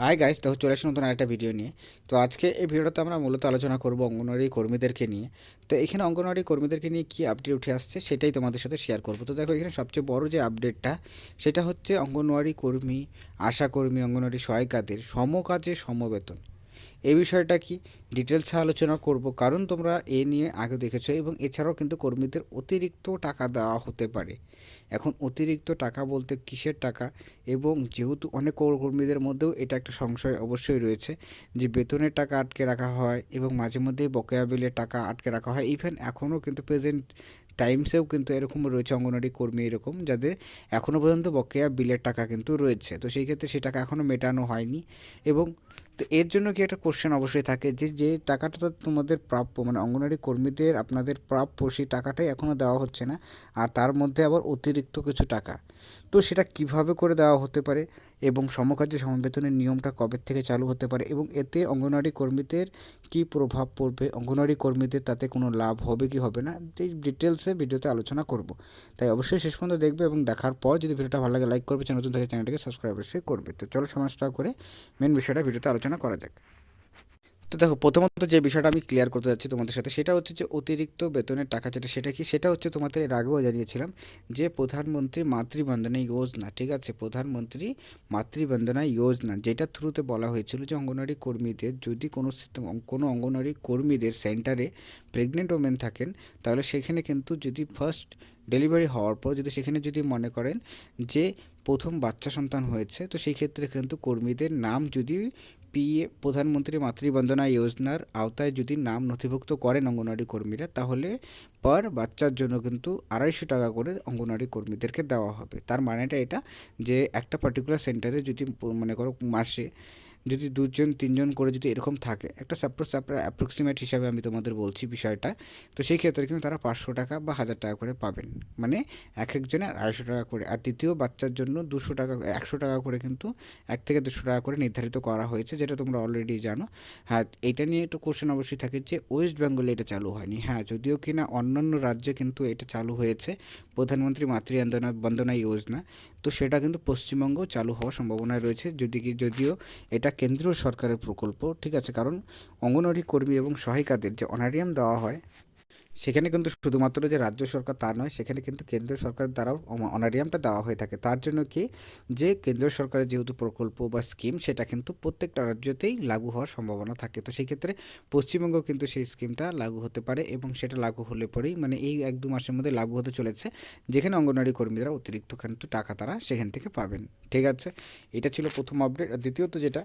Hi guys তো চলে আসুন নতুন আরেকটা ভিডিও নিয়ে। তো আজকে এই ভিডিওটাতে আমরা মূলত আলোচনা করব অঙ্গনওয়াড়ি কর্মীদেরকে নিয়ে। তো এখানে অঙ্গনওয়াড়ি কর্মীদেরকে নিয়ে কী আপডেট উঠে আসছে সেটাই তোমাদের সাথে শেয়ার করব। তো দেখো এখানে সবচেয়ে বড় যে আপডেটটা সেটা হচ্ছে অঙ্গনওয়াড়ি কর্মী আশাকর্মী অঙ্গনওয়াড়ি সহায়িকাদের সমকাজে সমবেতন। এই বিষয়টা কি? ডিটেলসে আলোচনা করব। কারণ তোমরা এ নিয়ে আগে দেখেছ এবং এছাড়াও কিন্তু কর্মীদের অতিরিক্ত টাকা দেওয়া হতে পারে। এখন অতিরিক্ত টাকা বলতে কিসের টাকা? এবং যেহেতু অনেক কর্মীদের মধ্যেও এটা একটা সংশয় অবশ্যই রয়েছে যে বেতনের টাকা আটকে রাখা হয় এবং মাঝে মধ্যেই বকেয়া বিলের টাকা আটকে রাখা হয়। ইভেন এখনও কিন্তু প্রেজেন্ট টাইমসেও কিন্তু এরকম রয়েছে অঙ্গনওয়াড়ি কর্মী এরকম যাদের এখনও পর্যন্ত বকেয়া বিলের টাকা কিন্তু রয়েছে। তো সেই ক্ষেত্রে সেই টাকা এখনও মেটানো হয়নি এবং তো এর জন্য কি একটা কোশ্চেন অবশ্যই থাকে যে যে টাকাটা তোমাদের প্রাপ্য মানে অঙ্গনওয়াড়ি কর্মীদের আপনাদের প্রাপ্য সেই টাকাটাই এখনও দেওয়া হচ্ছে না। আর তার মধ্যে আবার অতিরিক্ত কিছু টাকা। তো সেটা কীভাবে করে দেওয়া হতে পারে এবং সমকাজে সমবেতনের নিয়মটা কবে থেকে চালু হতে পারে এবং এতে অঙ্গনওয়াড়ি কর্মীদের কি প্রভাব পড়বে? অঙ্গনওয়াড়ি কর্মীদের তাতে কোনো লাভ হবে কি হবে না? এই ডিটেলসে ভিডিওতে আলোচনা করব। তাই অবশ্যই শেষ পর্যন্ত দেখবে এবং দেখার পর যদি ভিডিওটা ভালো লাগে লাইক করবে চ্যানেল নতুন থাকে চ্যানেলটাকে সাবস্ক্রাইব অবশ্যই করবে। তো চলো সমাজটা করে মেন বিষয়টা ভিডিওতে আলোচনা করা যাক। তো দেখো, প্রথমত যে বিষয়টা আমি ক্লিয়ার করতে যাচ্ছি তোমাদের সাথে, সেটা হচ্ছে যে অতিরিক্ত বেতনের টাকা যেটা, সেটা কি? সেটা হচ্ছে তোমাদের এর আগেও জানিয়েছিলাম যে প্রধানমন্ত্রী মাতৃবন্দনা যোজনা, ঠিক আছে? প্রধানমন্ত্রী মাতৃবন্দনা যোজনা, যেটা থ্রুতে বলা হয়েছিল যে অঙ্গনওয়াড়ি কর্মীদের, যদি কোনো কোনো অঙ্গনওয়াড়ি কর্মীদের সেন্টারে প্রেগনেন্ট ওমেন থাকেন, তাহলে সেখানে কিন্তু যদি ফার্স্ট ডেলিভারি হওয়ার পর যদি, সেখানে যদি মনে করেন যে প্রথম বাচ্চা সন্তান হয়েছে, তো সেই ক্ষেত্রে কিন্তু কর্মীদের নাম যদি পিএ প্রধানমন্ত্রী মাতৃবন্দনা যোজনার আওতায় যদি নাম নথিভুক্ত করেন অঙ্গনওয়াড়ি কর্মীরা, তাহলে পার বাচ্চার জন্য কিন্তু আড়াইশো টাকা করে অঙ্গনওয়াড়ি কর্মীদেরকে দেওয়া হবে। তার মানেটা এটা যে একটা পার্টিকুলার সেন্টারে যদি মনে করো মাসে যদি দুজন, তিনজন করে যদি এরকম থাকে, একটা সাপোজ আপনার অ্যাপ্রক্সিমেট হিসাবে আমি তোমাদের বলছি বিষয়টা, তো সেই ক্ষেত্রে কিন্তু তারা পাঁচশো টাকা বা হাজার টাকা করে পাবেন। মানে এক একজনে আড়াইশো টাকা করে, আর দ্বিতীয় বাচ্চার জন্য দুশো টাকা, একশো টাকা করে কিন্তু এক থেকে দুশো টাকা করে নির্ধারিত করা হয়েছে, যেটা তোমরা অলরেডি জানো। হ্যাঁ এটা নিয়ে একটু কোশ্চেন অবশ্যই থাকে যে ওয়েস্ট বেঙ্গলে এটা চালু হয়নি। হ্যাঁ যদিও কিনা অন্যান্য রাজ্যে কিন্তু এটা চালু হয়েছে। প্রধানমন্ত্রী মাতৃ বন্দনা যোজনা, তো সেটা কিন্তু পশ্চিমবঙ্গেও চালু হওয়ার সম্ভাবনা রয়েছে। যদি কি, যদিও এটা কেন্দ্রীয় সরকারের প্রকল্প ঠিক আছে? কারণ অঙ্গনওয়াড়ি কর্মী এবং সহায়িকাদের যে অনারিয়াম দেওয়া হয় সেখানে কিন্তু শুধুমাত্র যে রাজ্য সরকার তা নয়, সেখানে কিন্তু কেন্দ্রীয় সরকার দ্বারাও অনারিয়ামটা দেওয়া হয়ে থাকে। তার জন্য কি? যে কেন্দ্রীয় সরকারের যেহেতু প্রকল্প বা স্কিম সেটা কিন্তু প্রত্যেকটা রাজ্যতেই লাগু হওয়ার সম্ভাবনা থাকে। তো সেই ক্ষেত্রে পশ্চিমবঙ্গ কিন্তু সেই স্কিমটা লাগু হতে পারে এবং সেটা লাগু হলে পরেই মানে এই এক দু মাসের মধ্যে লাগু হতে চলেছে, যেখানে অঙ্গনওয়াড়ি কর্মীরা অতিরিক্ত কিন্তু টাকা তারা সেখান থেকে পাবেন। ঠিক আছে? এটা ছিল প্রথম আপডেট আর দ্বিতীয়ত যেটা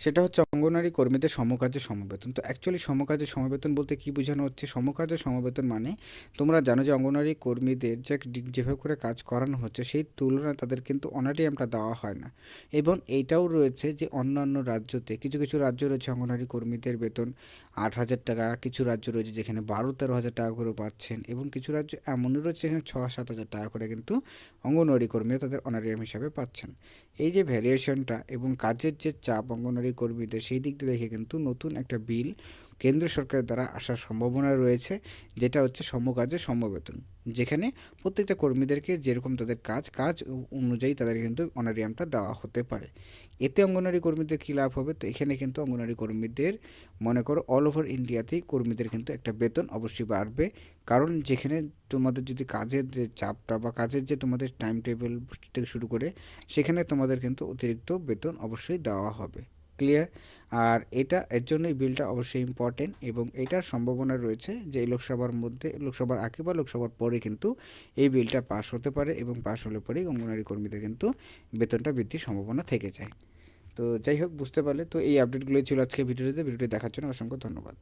সেটা হচ্ছে অঙ্গনারী কর্মীদের সমকাজে সমবেতন। তো অ্যাকচুয়ালি সমকাজে সমবেতন বলতে কী বোঝানো হচ্ছে? সমকাজে সমবেতন মানে তোমরা জানো যে অঙ্গনারী কর্মীদের যে যেভাবে করে কাজ করানো হচ্ছে, সেই তুলনায় তাদের কিন্তু অনারিয়ামটা দেওয়া হয় না। এবং এইটাও রয়েছে যে অন্যান্য রাজ্যতে কিছু কিছু রাজ্য রয়েছে অঙ্গনারী কর্মীদের বেতন আট হাজার টাকা, কিছু রাজ্য রয়েছে যেখানে বারো, তেরো হাজার টাকা করে পাচ্ছেন এবং কিছু রাজ্য এমনই রয়েছে যেখানে ছ, সাত হাজার টাকা করে কিন্তু অঙ্গনওয়াড়ি কর্মীরা তাদের অনারিয়াম হিসাবে পাচ্ছেন। এই যে ভ্যারিয়েশনটা এবং কাজের যে চাপ অঙ্গনওয়াড়ি সরকারি কর্মীদের সেই দিক দেখে কিন্তু নতুন একটা বিল কেন্দ্র সরকারের দ্বারা আসার সম্ভাবনা রয়েছে, যেটা হচ্ছে সমকাজে সমবেতন, যেখানে প্রত্যেকটা কর্মীদেরকে যেরকম তাদের কাজ কাজ অনুযায়ী তাদের কিন্তু অনারিয়ামটা দেওয়া হতে পারে। এতে অঙ্গনারী কর্মীদের কী লাভ হবে? তো এখানে কিন্তু অঙ্গনারী কর্মীদের, মনে করো অল ওভার ইন্ডিয়াতেই কর্মীদের কিন্তু একটা বেতন অবশ্যই বাড়বে। কারণ যেখানে তোমাদের যদি কাজের যে চাপটা বা কাজের যে তোমাদের টাইম টেবিল থেকে শুরু করে, সেখানে তোমাদের কিন্তু অতিরিক্ত বেতন অবশ্যই দেওয়া হবে। ক্লিয়ার আর এটা, এর জন্য এই বিলটা অবশ্যই ইম্পর্টেন্ট এবং এটার সম্ভাবনা রয়েছে যে লোকসভার মধ্যে, লোকসভার আগে বা লোকসভার পরে কিন্তু এই বিলটা পাস হতে পারে এবং পাস হলে পরেই অঙ্গনারী কর্মীদের কিন্তু বেতনটা বৃদ্ধির সম্ভাবনা থেকে যায়। তো যাই হোক, বুঝতে পারলে। তো এই আপডেটগুলোই ছিল আজকে ভিডিওতে। ভিডিওটি দেখার জন্য অসংখ্য ধন্যবাদ।